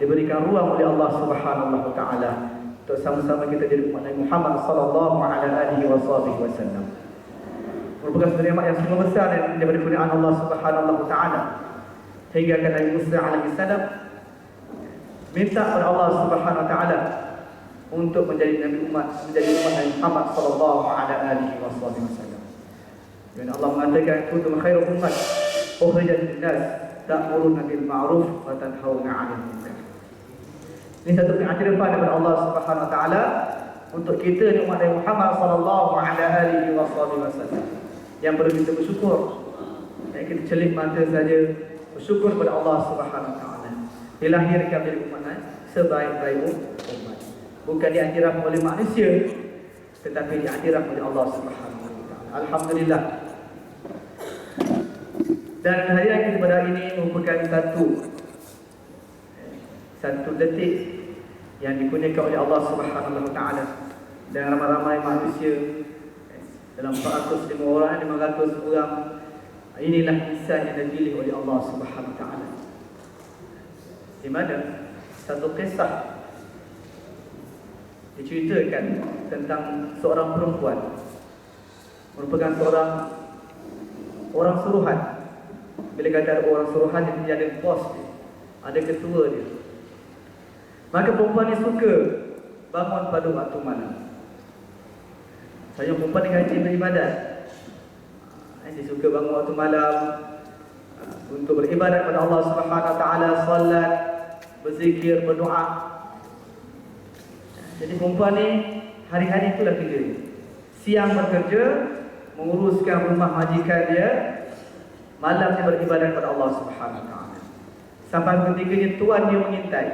diberikan ruang oleh Allah Subhanahu wa taala untuk sama-sama kita jadi umat Nabi Muhammad sallallahu alaihi wasallam. Merupakan sebuah nikmat yang sangat besar daripada kurniaan Allah Subhanahu wa taala. Hingga kan Nabi Musa alaihi salam minta kepada Allah Subhanahu wa taala untuk menjadi nabi umat menjadi umat Nabi Muhammad sallallahu alaihi wasallam. Dan Allah mengatakan kuntum khairu ummat ukhrijat lin-nas ta'muruna bil ma'ruf wa tanhauna 'anil munkar. Ini satu pengaktifan daripada Allah Subhanahu wa taala untuk kita ni umat Nabi Muhammad sallallahu alaihi wasallam. Yang perlu kita bersyukur. Yang kita celik mata saja bersyukur kepada Allah Subhanahu wa taala. Dilahirkan menjadi umat Nabi sebaik-baik umat. Bukan diakhirkan oleh manusia tetapi diakhirkan oleh Allah Subhanahu wa taala. Alhamdulillah. Dan hadiran kita pada hari ini merupakan satu satu detik yang dikurniakan oleh Allah Subhanahu wa taala. Dan ramai-ramai manusia dalam 405 orang 500 orang inilah insan yang dipilih oleh Allah Subhanahu wa taala. Di mana satu kisah diceritakan tentang seorang perempuan. Merupakan seorang orang suruhan. Bila kata orang suruhan dia ada bos dia ada ketua dia maka perempuan ni suka bangun pada waktu malam saya perempuan ni rajin beribadat dia suka bangun waktu malam uh, untuk beribadat kepada Allah Subhanahu Wa Taala, salat, berzikir, berdoa. Jadi perempuan ni hari-hari itulah kerja. Siang bekerja, menguruskan rumah majikan dia, malam dia beribadat kepada Allah Subhanahu Wa Taala. Sampai ketikanya tuan dia mengintai.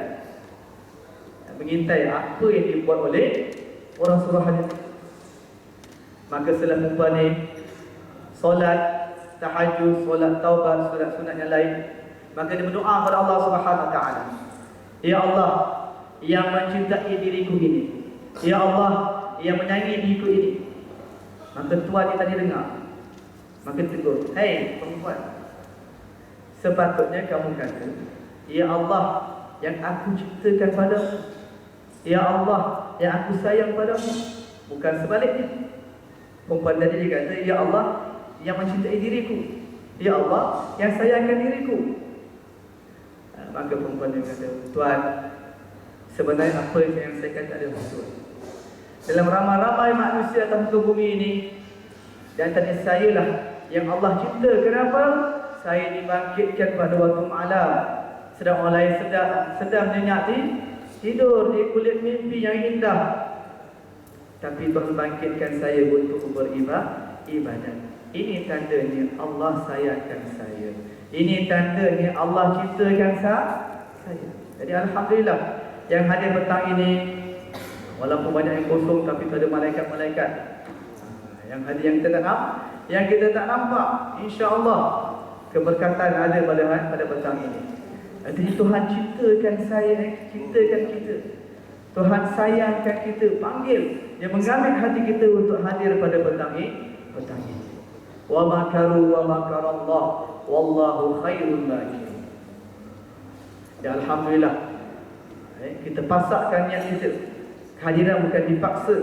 Mengintai apa yang dibuat oleh orang itu. Maka setelah perempuan solat tahajud, solat taubat, solat sunat yang lain, maka dia berdoa kepada Allah Taala. Ya Allah, yang mencintai diriku ini. Ya Allah, yang menyayangi diriku ini. Maka tuan dia tadi dengar. Maka tegur, "Hei perempuan, sepatutnya kamu kata, Ya Allah, yang aku ciptakan padamu. Ya Allah, yang aku sayang padamu." Bukan sebaliknya. Perempuan tadi dia kata, Ya Allah yang mencintai diriku. Ya Allah yang sayangkan diriku. Ha, maka perempuan dia kata, Tuan, sebenarnya apa yang saya kata adalah betul. Dalam ramai-ramai manusia atas muka bumi ini, dan tadi saya lah yang Allah cinta. Kenapa? Saya dibangkitkan pada waktu malam. Sedang orang lain sedang, sedang nyenyak tidur di kulit mimpi yang indah tapi membangkitkan saya untuk beribadah ibadat. Ini tandanya Allah sayangkan saya. Ini tandanya Allah ciptakan saya. Jadi alhamdulillah yang hadir petang ini walaupun banyak yang kosong tapi tak ada malaikat-malaikat. Yang hadir yang kita tak nampak, yang kita tak nampak, insya-Allah keberkatan ada pada pada petang ini. Jadi Tuhan ciptakan saya, ciptakan kita. Tuhan sayangkan kita, panggil yang mengambil hati kita untuk hadir pada petang ini. Petang ini. Wa makaru wa makarallah wallahu khairul makirin. Ya alhamdulillah. Eh, kita pasakkan niat kita. Kehadiran bukan dipaksa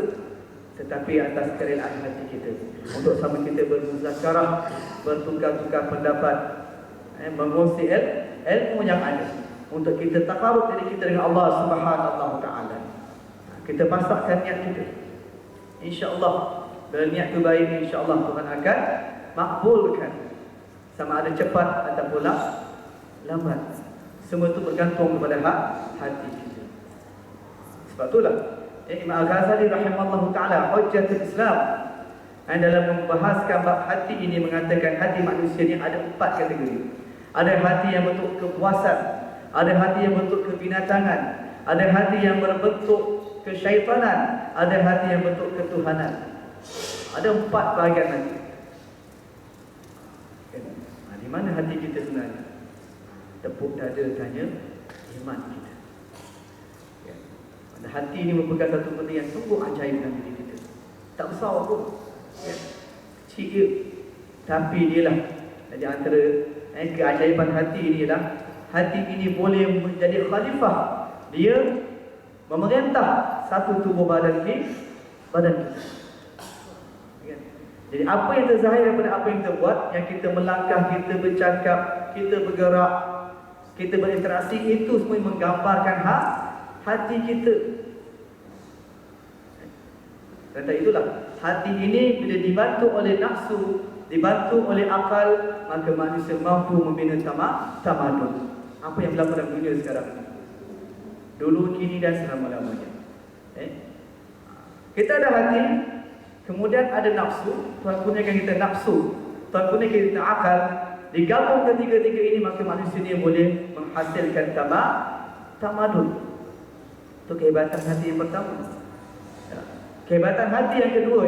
tetapi atas kerelaan hati kita untuk sama kita bermuzakarah, bertukar-tukar pendapat, eh, ilmu yang ada untuk kita takarut diri kita dengan Allah Subhanahu taala. Kita pasakkan niat kita. Insya-Allah bila niat itu baik insya-Allah Tuhan akan makbulkan. Sama ada cepat ataupun lambat. Semua itu bergantung kepada hak hati kita. Sebab itulah Imam Al-Ghazali rahimallahu taala hujjatul Islam dan dalam membahaskan bab hati ini mengatakan hati manusia ini ada empat kategori. Ada hati yang bentuk kepuasan, ada hati yang bentuk kebinatangan, ada hati yang berbentuk kesyaitanan, ada hati yang bentuk ketuhanan. Ada empat bahagian hati. Ha, di mana hati kita sebenarnya? Tepuk dada tanya iman kita. Ya. Hati ini merupakan satu benda yang sungguh ajaib dalam diri kita. Tak besar pun. Ya. Kecil. Tapi dia lah. Jadi antara eh, keajaiban hati ini ialah hati ini boleh menjadi khalifah. Dia memerintah satu tubuh badan kita, badan kita. Jadi apa yang terzahir daripada apa yang kita buat, yang kita melangkah, kita bercakap, kita bergerak, kita berinteraksi itu semua menggambarkan hak hati kita. Kata itulah hati ini bila dibantu oleh nafsu, dibantu oleh akal, maka manusia mampu membina tamak tamadun. Apa yang berlaku dalam dunia sekarang? Dulu, kini dan selama-lamanya. Eh? Kita ada hati, kemudian ada nafsu, Tuhan kurniakan kita nafsu, Tuhan kurniakan kita akal, digabung ketiga-tiga ini maka manusia ini boleh menghasilkan tamak tamadun. Itu kehebatan hati yang pertama. Kehebatan hati yang kedua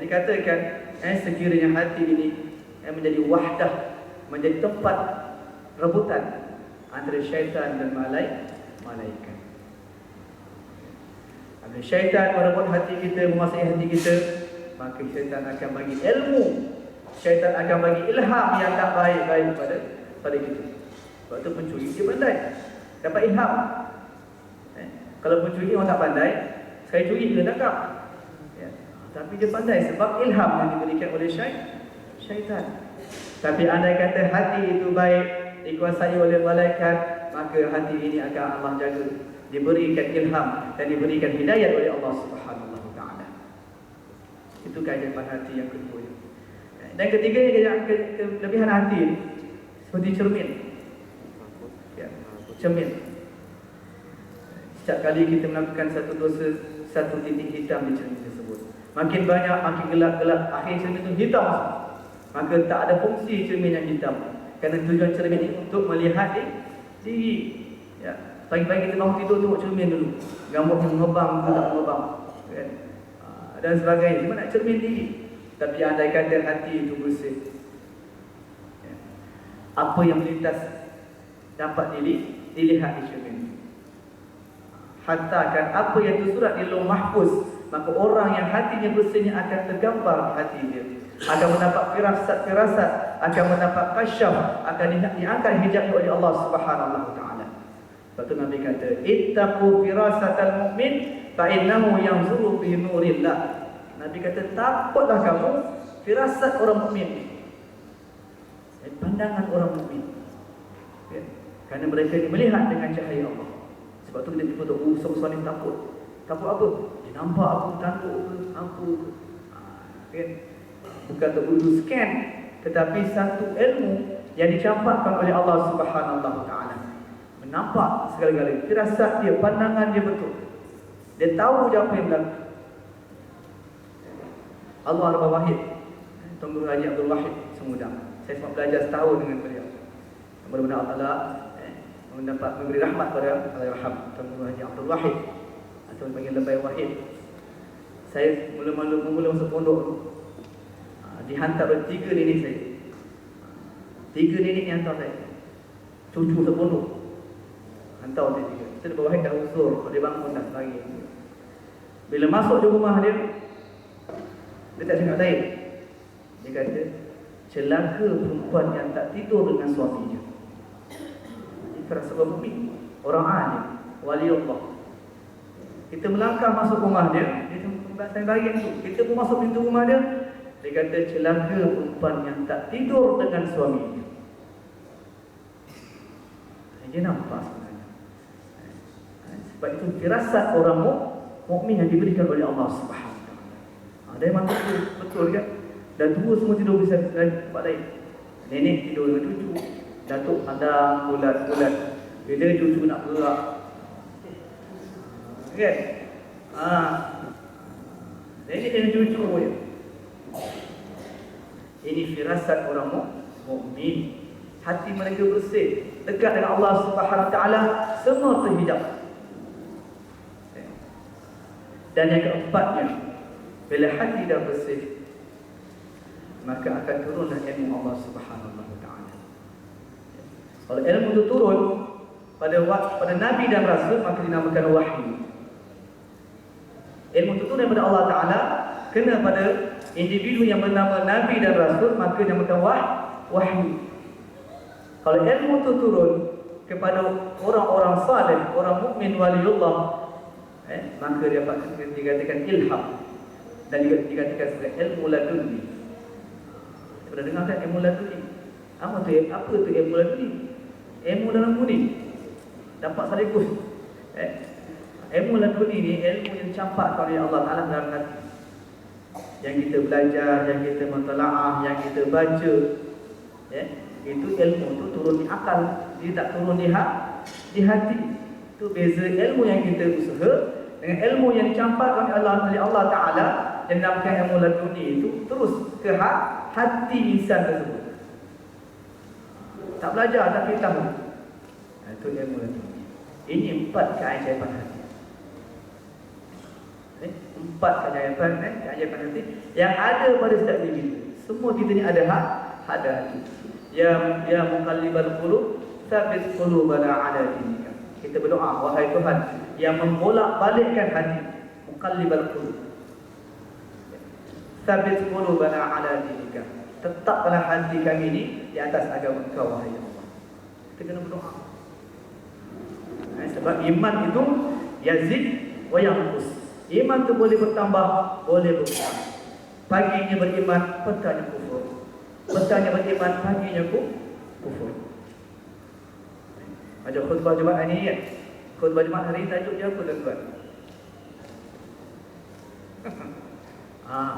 Yang dikatakan eh, sekiranya hati ini eh, menjadi wahdah, menjadi tempat rebutan antara syaitan dan malai, malaikat. Apabila syaitan merebut hati kita, menguasai hati kita, maka syaitan akan bagi ilmu, syaitan akan bagi ilham yang tak baik-baik pada pada kita. Sebab itu pencuri dia pandai. Dapat ilham. Kalau pencuri orang tak pandai, sekali curi dia tangkap. Tapi dia pandai sebab ilham yang diberikan oleh syaitan. Tapi andai kata hati itu baik, dikuasai oleh malaikat, maka hati ini akan Allah jaga. Diberikan ilham dan diberikan hidayah oleh Allah Subhanahu Taala. Itu keajaiban hati yang kedua. Dan ketiga yang kelebihan hati seperti cermin. Ya, cermin. Setiap kali kita melakukan satu dosa, satu titik hitam di cermin. Makin banyak, makin gelap-gelap, akhir cermin itu hitam. Maka tak ada fungsi cermin yang hitam. Kerana tujuan cermin ini untuk melihat diri. Ya. Pagi-pagi kita bangun tidur tengok cermin dulu. Gambar mengembang ke tak mengembang. Kan? Ah, dan sebagainya. Cuma nak cermin diri. Tapi andai kata hati itu bersih. Ya. Apa yang melintas dapat dilihat di cermin hantarkan apa yang tersurat di lauh mahfuz maka orang yang hatinya bersihnya akan tergambar hati dia akan mendapat firasat-firasat akan mendapat kasyaf akan diangkat hijabnya oleh Allah Subhanahu taala tu Nabi kata ittaqu firasatal mu'min fa innahu yanzuru fi nurillah Nabi kata takutlah kamu firasat orang mukmin eh, pandangan orang mukmin ya. kerana mereka melihat dengan cahaya Allah sebab tu kita tiba tu, oh, suami takut. Takut apa? Dia nampak aku tanduk ke, apa ke. Ha, kan? Bukan untuk dulu scan. Tetapi satu ilmu yang dicampakkan oleh Allah Subhanahu Taala. Menampak segala-galanya. Firasat dia, pandangan dia betul. Dia tahu dia apa yang berlaku. Allah Rabbah Wahid. Tuan Guru Haji Abdul Wahid Semudang. Saya sempat belajar setahun dengan beliau. Mudah-mudahan Allah mendapat memberi rahmat pada Allahyarham Tuan Guru Haji Abdul Wahid atau dipanggil Lebay Wahid. Saya mula-mula mula masuk pondok ah, dihantar oleh tiga nenek saya. Tiga nenek yang hantar saya. Cucu sepondok. Hantar dia tiga. Kita Lebay Wahid dah usul, dia bangun dah pagi. Bila masuk di rumah dia, dia tak cakap lain. Dia kata, celaka perempuan yang tak tidur dengan suaminya kerasa bumi orang alim wali Allah kita melangkah masuk rumah dia dia pembahasan bahagian tu kita pun masuk pintu rumah dia dia kata celaka perempuan yang tak tidur dengan suaminya dia nampak sebenarnya sebab itu firasat orang mukmin yang diberikan oleh Allah Subhanahu. Ada yang tu betul kan? Dan dua semua tidur bisa tempat lain. Nenek tidur dengan cucu, Datuk ada bulat-bulat Bila cucu nak gerak Kan? Ha. Ini dengan cucu je Ini firasat orang mukmin. Hati mereka bersih Dekat dengan Allah subhanahu wa ta'ala Semua terhijab Dan yang keempatnya Bila hati dah bersih Maka akan turunlah ilmu Allah subhanahu ta'ala kalau ilmu itu turun pada pada nabi dan rasul maka dinamakan wahyu. Ilmu turun daripada Allah Taala kena pada individu yang bernama nabi dan rasul maka dinamakan wah, wahyu. Kalau ilmu itu turun kepada orang-orang saleh, orang mukmin waliullah, eh, maka dia dapat dikatakan ilham dan juga dikatakan sebagai ilmu laduni. Pernah dengar tak ilmu laduni? Apa tu? Apa tu ilmu laduni? Ilmu dalam budi. Dapat sekaligus. Eh, ilmu laduni ni ilmu yang campak oleh Allah Taala dalam hati. Yang kita belajar, yang kita mentelaah, yang kita baca, eh, itu ilmu tu turun di akal, dia tak turun di hati. Di hati. Itu beza ilmu yang kita usaha dengan ilmu yang dicampakkan oleh Allah oleh Allah Taala yang dinamakan ilmu laduni itu terus ke hati insan tersebut. Tak belajar tak kita tahu. Itu ilmu laduni. Ini empat keajaiban hati. Eh, empat keajaiban eh, keajaiban hati yang ada pada setiap diri. Semua kita ni ada hak, ada hati. Ya ya muqallibal qulub, tsabbit qulubana ala dinika. Kita berdoa, wahai Tuhan yang membolak-balikkan hati, muqallibal qulub. Tsabbit qulubana ala dinika. Tetaplah hati kami ini di atas agama Engkau wahai Allah. Kita kena berdoa. Nah, sebab iman itu yazid wa yanqus. Iman itu boleh bertambah, boleh berkurang. Paginya beriman, petanya kufur. Petanya beriman, paginya kufur. Macam khutbah Jumaat hari ini ya. Khutbah Jumaat hari ini tajuk dia apa tuan-tuan? ah,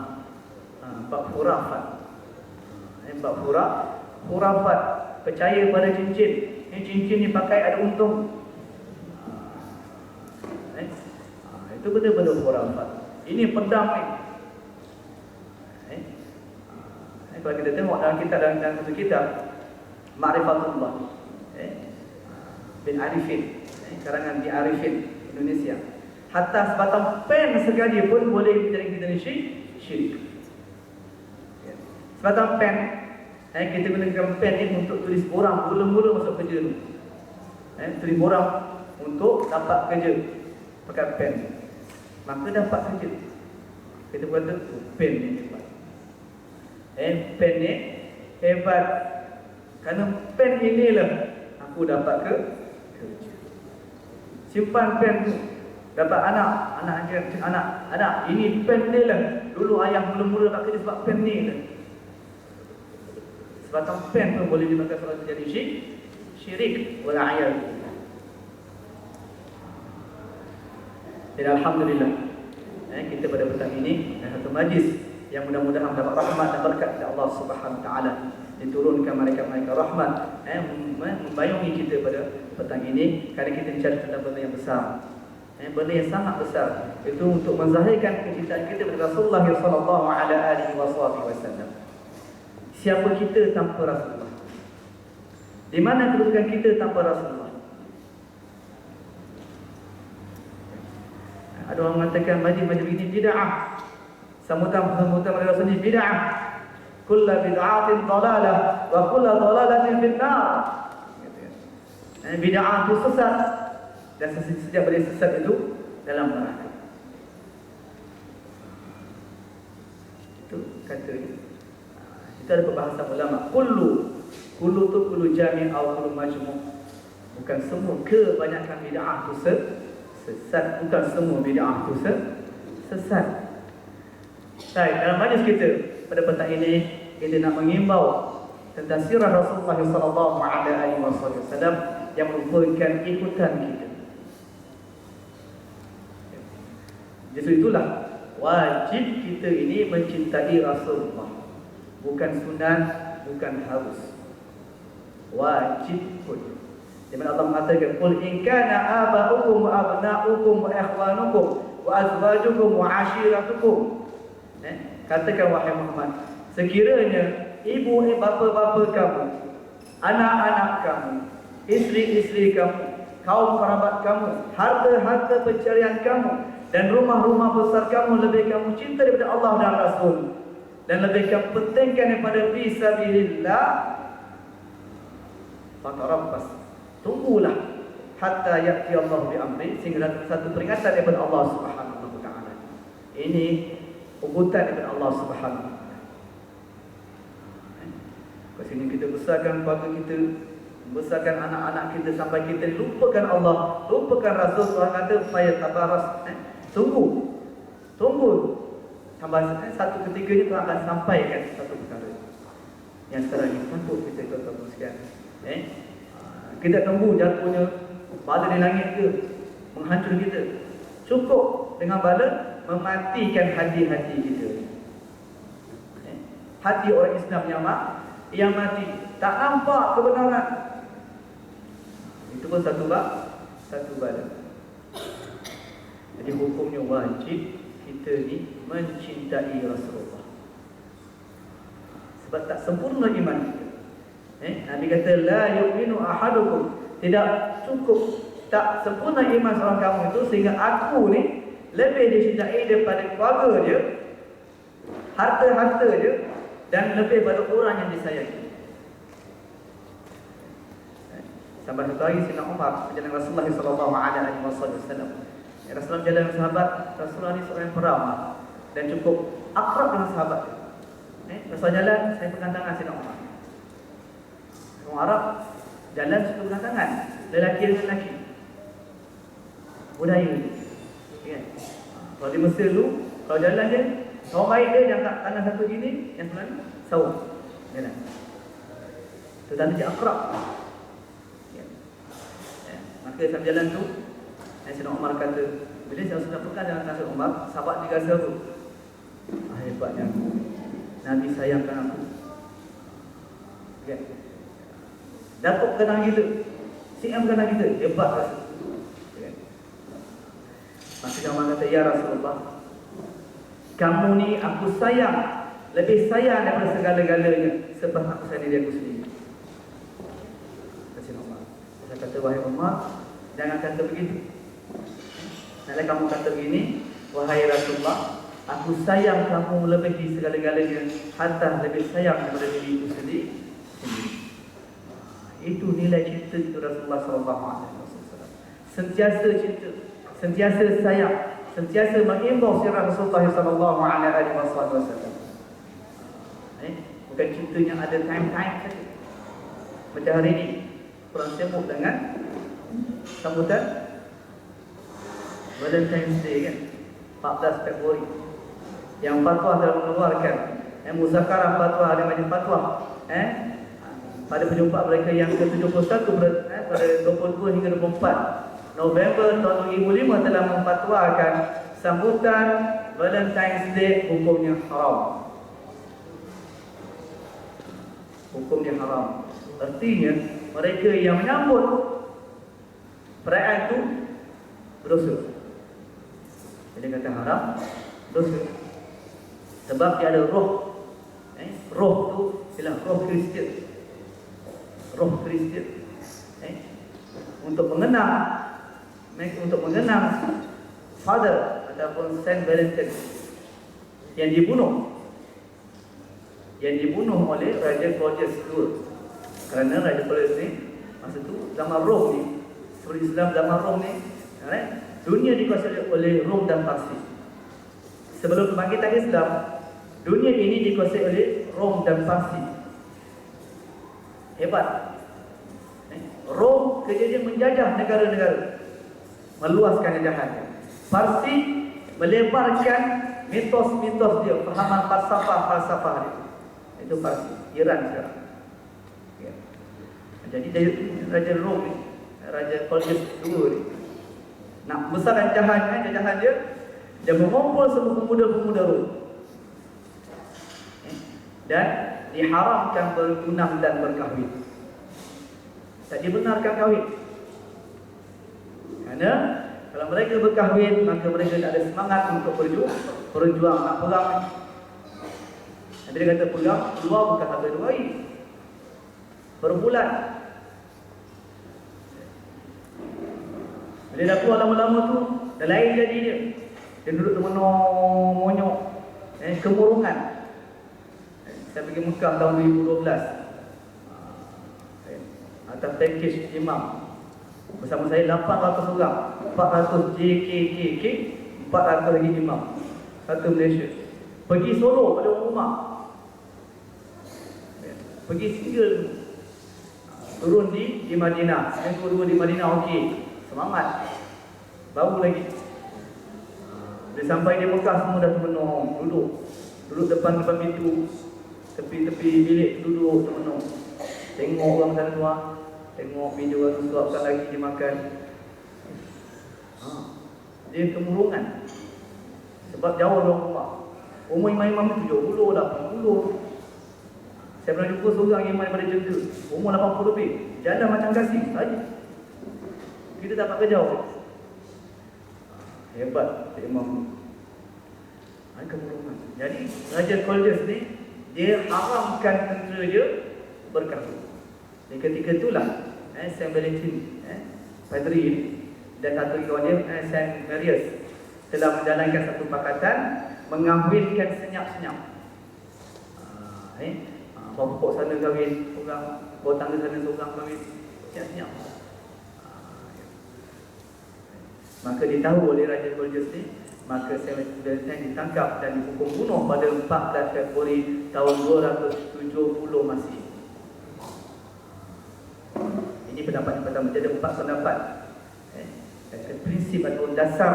ah, bab khurafat. Eh, bab khuraf, khurafat. Percaya pada cincin. Ini cincin ni pakai ada untung. Ah, eh, ah, itu betul-betul khurafat. Ini pedang ni. Eh, ah, kalau kita tengok dalam kitab dalam, dalam kitab Ma'rifatullah. Eh, bin Arifin. Eh, karangan bin Arifin Indonesia. Hatta sebatang pen sekali pun boleh menjadi kita ni syirik. Ya. sebatang pen eh, kita gunakan pen ni untuk tulis orang mula-mula masuk kerja ni. Eh, tulis orang untuk dapat kerja. Pakai pen maka dapat kerja kita kata oh, pen ni hebat eh, pen ni hebat. Kerana pen inilah aku dapat ke? Simpan pen tu. Dapat anak anak ajar anak anak. Ini pen ni lah. Dulu ayah mula-mula tak kerja sebab pen ni lah. Sebatang pen pun boleh dimakan seorang jadi syirik. Wala dan Alhamdulillah. Eh, kita pada petang ini dan satu majlis yang mudah-mudahan mendapat rahmat dan berkat dari Allah Subhanahu Taala. Diturunkan mereka-mereka rahmat eh, membayungi kita pada petang ini kerana kita bicara tentang benda yang besar. Eh, benda yang sangat besar. Itu untuk menzahirkan kecintaan kita kepada Rasulullah sallallahu alaihi wasallam siapa kita tanpa Rasulullah? Di mana kedudukan kita tanpa Rasulullah ada orang mengatakan majlis-majlis ini bid'ah. Sambutan-sambutan Rasul ini bid'ah. Kullu bid'atin dalalah wa kullu dalalatin fin nar eh, bid'ah itu sesat. Dan setiap benda sesat itu dalam neraka. Itu kata itu ada perbahasan ulama. Kullu. Kullu tu kullu jami' atau kullu majmu' bukan semua kebanyakan bid'ah itu sesat bukan semua bid'ah itu sesat Baik, dalam majlis kita pada petang ini kita nak mengimbau tentang sirah Rasulullah sallallahu alaihi wasallam yang merupakan ikutan kita. Justru itulah wajib kita ini mencintai Rasulullah. Bukan sunat, bukan harus. Wajib pun. Di mana Allah mengatakan, "Qul in kana aba'ukum wa abna'ukum wa ikhwanukum wa azwajukum wa 'ashiratukum" Eh, katakan wahai Muhammad, sekiranya ibu eh, bapa-bapa kamu, anak-anak kamu, isteri-isteri kamu, kaum kerabat kamu, harta-harta pencarian kamu dan rumah-rumah besar kamu lebih kamu cinta daripada Allah dan Rasul dan lebih kamu pentingkan daripada fisabilillah fatarabbas tunggulah hatta ya'ti Allah bi amri sehingga satu peringatan daripada Allah Subhanahu taala ini ugutan daripada Allah Subhanahu. Kat sini kita besarkan keluarga kita, Membesarkan anak-anak kita sampai kita lupakan Allah, lupakan Rasul Tuhan kata supaya tabaras. Eh? Tunggu. Tunggu. Tambah eh, satu ketika ni Tuhan akan sampaikan satu perkara. Yang sekarang ini takut kita tuan-tuan sekalian. Eh? Kita tunggu jatuhnya bala di langit ke menghancur kita. Cukup dengan bala mematikan hati-hati kita. Eh? Hati orang Islam yang mak yang mati tak nampak kebenaran itu pun satu bab satu bala jadi hukumnya wajib kita ni mencintai Rasulullah sebab tak sempurna iman kita eh? Nabi kata la yu'minu ahadukum tidak cukup tak sempurna iman seorang kamu itu sehingga aku ni lebih dicintai daripada keluarga dia harta-harta dia dan lebih pada orang yang disayangi. Sampai satu hari Sina Umar berjalan Rasulullah sallallahu alaihi wasallam. Ya, Rasulullah jalan dengan sahabat, Rasulullah ni seorang yang peramah dan cukup akrab dengan sahabat. Eh, Rasulullah jalan, saya pegang tangan Sina Umar. Orang Arab jalan suka tangan, lelaki dengan lelaki. Budaya ni. Ya. Kalau di Mesir tu, kalau jalan dia, Orang baik dia yang tangan satu gini, yang sebelah ni sawah. Jalan. Itu tanda dia akrab. Ya. Maka sambil jalan tu, Nabi Umar kata, bila saya sudah pegang dengan Nabi Umar, sahabat dia rasa apa? Ah, hebatnya. Nabi sayangkan aku. Ya. Datuk kenal kita. Si M kenal kita. Hebat rasa. Ya. Maka Umar kata, Ya Rasulullah, kamu ni aku sayang lebih sayang daripada segala-galanya sebab aku sayang diri aku sendiri. Kasih Umar. Saya kata wahai Umar, jangan kata begitu. Kalau kamu kata begini, wahai Rasulullah, aku sayang kamu lebih di segala-galanya, hatta lebih sayang daripada diri aku sendiri. Itu nilai cinta itu Rasulullah wasallam. Sentiasa cinta, sentiasa sayang, sentiasa mengimbau sirah Rasulullah sallallahu alaihi wasallam. Eh, bukan cerita yang ada time-time saja. Macam hari ini, kurang sibuk dengan sambutan Valentine's Day kan, 14 Februari. Yang fatwa telah mengeluarkan, eh, muzakarah fatwa ada macam fatwa, eh, pada perjumpaan mereka yang ke-71 eh, pada 22 hingga 24 November tahun 2005 telah memfatwakan sambutan Valentine's Day hukumnya haram. Hukumnya haram. Artinya mereka yang menyambut perayaan itu berdosa. Jadi kata haram, dosa. Sebab dia ada roh. Eh, roh tu ialah roh Kristian. Roh Kristian. Eh, untuk mengenang untuk mengenang father ataupun Saint Valentine yang dibunuh yang dibunuh oleh Raja Claudius II kerana Raja Claudius ni masa tu zaman Rom ni seperti Islam zaman Rom ni right? dunia dikuasai oleh Rom dan Parsi sebelum kebangkitan Islam dunia ini dikuasai oleh Rom dan Parsi hebat eh? Rom kerja dia menjajah negara-negara meluaskan jahatnya. Parsi melebarkan mitos-mitos dia, pahaman falsafah-falsafah dia. Itu Parsi, Iran sekarang. Ya. Jadi dari Raja Rom ni, Raja Claudius II ni, nak besarkan jahatnya, jahat dia, dia mengumpul semua pemuda-pemuda Rom. Ya. Dan diharamkan bergunam dan berkahwin. Tak dibenarkan kahwin. Kerana kalau mereka berkahwin maka mereka tak ada semangat untuk berjuang, berjuang nak perang. Dia kata perang dua bukan satu dua hari. Berbulan. Bila dah keluar lama-lama tu, dah lain jadi dia. Dia duduk temenung, monyok. Eh, kemurungan. Saya pergi Mekah tahun 2012. Eh, atas package imam Bersama saya 800 orang 400 JKKK 400 lagi imam Satu Malaysia Pergi Solo pada rumah Pergi single turun di di Madinah. Yang kedua di Madinah okey. Semangat. Baru lagi. Dia sampai di Mekah semua dah termenung, duduk. Duduk depan depan pintu. Tepi-tepi bilik duduk termenung. Tengok orang sana luar. Tengok video orang suapkan lagi dia makan. Ha. Dia kemurungan. Sebab jauh dari rumah. Umur imam-imam itu 70 dah, 80. Saya pernah jumpa seorang imam daripada Jengka. Umur 80 lebih. Jalan macam kasih saja. Kita dapat kerja. Hebat Imam. Ini kemurungan. Jadi, Raja Koldes ni, dia haramkan tentera dia berkahwin. Dan ketika itulah, eh, Saint Valentin, eh, Padri dan satu kawan dia, eh, Saint Marius, telah menjalankan satu pakatan mengahwinkan senyap-senyap. Ah, eh, ah, pokok sana kahwin, orang bawa tangga sana seorang kahwin, senyap-senyap. Ah, ya. Maka ditahu oleh Raja Gorgeous ni Maka Valentine ditangkap dan dihukum bunuh pada 14 Februari tahun 270 Masih. Ini pendapat yang pertama. Jadi empat pendapat. Eh, dan prinsip atau dasar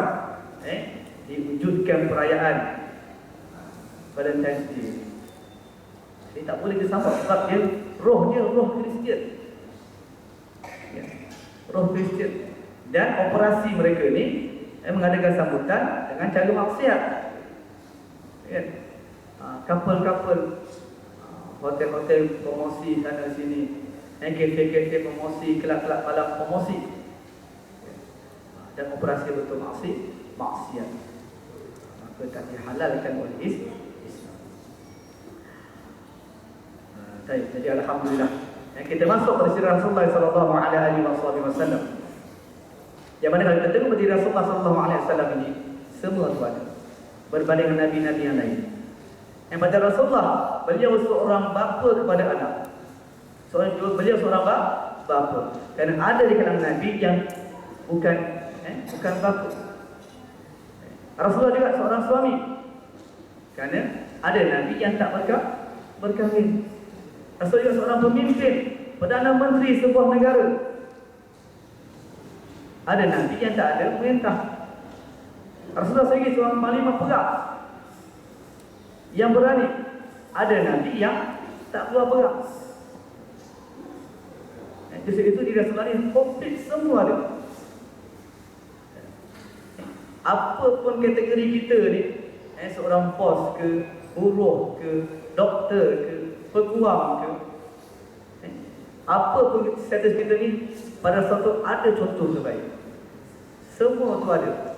eh, diwujudkan perayaan Valentine's Day. Ini tak boleh disambut sebab dia rohnya roh Kristian. Ya. Roh Kristian. Dan operasi mereka ni eh, mengadakan sambutan dengan cara maksiat. Uh, couple-couple uh, hotel-hotel promosi sana sini. Eh, kafe-kafe promosi, kelab-kelab malam promosi. Uh, dan operasi betul maksiat, maksiat. Maka tak dihalalkan oleh Islam. Uh, jadi alhamdulillah. Eh, kita masuk pada sirah Rasulullah sallallahu alaihi wasallam. Yang mana kalau kita tengok berdiri Rasulullah SAW ini Semua tu ada. Berbanding Nabi-Nabi yang lain. Yang pada Rasulullah Beliau seorang bapa kepada anak. Seorang, Beliau seorang bapa. Kerana ada di kalangan Nabi yang Bukan eh, bukan bapa. Rasulullah juga seorang suami. Kerana ada Nabi yang tak berkah, berkahwin. Rasulullah juga seorang pemimpin Perdana Menteri sebuah negara ada Nabi yang tak ada perintah. Rasulullah sebagai seorang panglima perang yang berani. Ada Nabi yang tak keluar perang. Jadi itu di Rasulullah ini komplit semua dia. Apa pun kategori kita ni, eh, seorang bos ke, buruh ke, doktor ke, peguam ke, eh, apa pun status kita ni, pada satu ada contoh terbaik. Semua tu ada.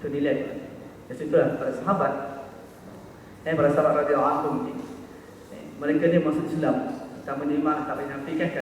Itu nilai. Ya sudah para sahabat. Eh para sahabat radhiyallahu anhum. Eh, mereka ni masuk Islam. Tak menerima tak menafikan